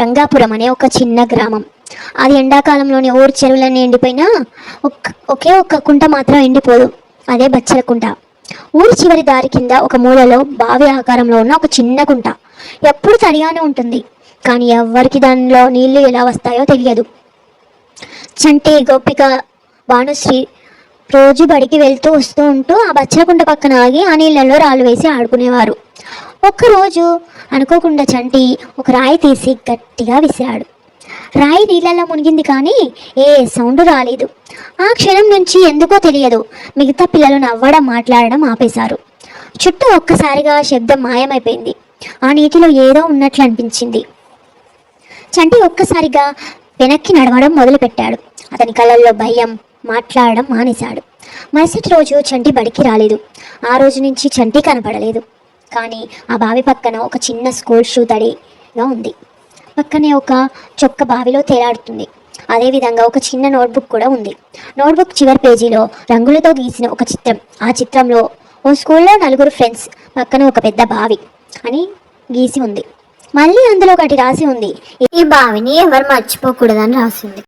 రంగాపురం అనే ఒక చిన్న గ్రామం. అది ఎండాకాలంలోని ఊరు చెరువులన్నీ ఎండిపోయినా ఒక్క ఒకే ఒక్క కుంట మాత్రం ఎండిపోదు. అదే బచ్చల కుంట. ఊరి చివరి దారి కింద ఒక మూలలో బావి ఆకారంలో ఉన్న ఒక చిన్న కుంట. ఎప్పుడు తడిగానే ఉంటుంది. కానీ ఎవ్వరికి దానిలో నీళ్ళు ఎలా వస్తాయో తెలియదు. చంటి గోపిక భానుశ్రీ రోజు బడికి వెళ్తూ వస్తూ ఉంటూ ఆ బచ్చలకుంట పక్కన ఆగి ఆ నీళ్ళలో రాళ్ళు వేసి ఆడుకునేవారు. ఒక్కరోజు అనుకోకుండా చంటి ఒక రాయి తీసి గట్టిగా విసిరాడు. రాయి నీళ్ళల్లో మునిగింది కానీ ఏ సౌండ్ రాలేదు. ఆ క్షణం నుంచి ఎందుకో తెలియదు. మిగతా పిల్లలు నవ్వడం మాట్లాడడం ఆపేశారు. చుట్టూ ఒక్కసారిగా శబ్దం మాయమైపోయింది. ఆ నీటిలో ఏదో ఉన్నట్లు అనిపించింది. చంటి ఒక్కసారిగా వెనక్కి నడవడం మొదలుపెట్టాడు. అతని కళ్ళల్లో భయం మాట్లాడడం మానేశాడు. మరుసటి రోజు చంటి బడికి రాలేదు. ఆ రోజు నుంచి చంటి కనపడలేదు. కానీ ఆ బావి పక్కన ఒక చిన్న స్కూల్ షూ తడిగా ఉంది. పక్కనే ఒక చొక్క బావిలో తేలాడుతుంది. అదేవిధంగా ఒక చిన్న నోట్బుక్ కూడా ఉంది. నోట్బుక్ చివరి పేజీలో రంగులతో గీసిన ఒక చిత్రం. ఆ చిత్రంలో ఓ స్కూల్లో నలుగురు ఫ్రెండ్స్ పక్కన ఒక పెద్ద బావి అని గీసి ఉంది. మళ్ళీ అందులో ఒకటి రాసి ఉంది. ఈ బావిని ఎవరు మర్చిపోకూడదని రాసింది.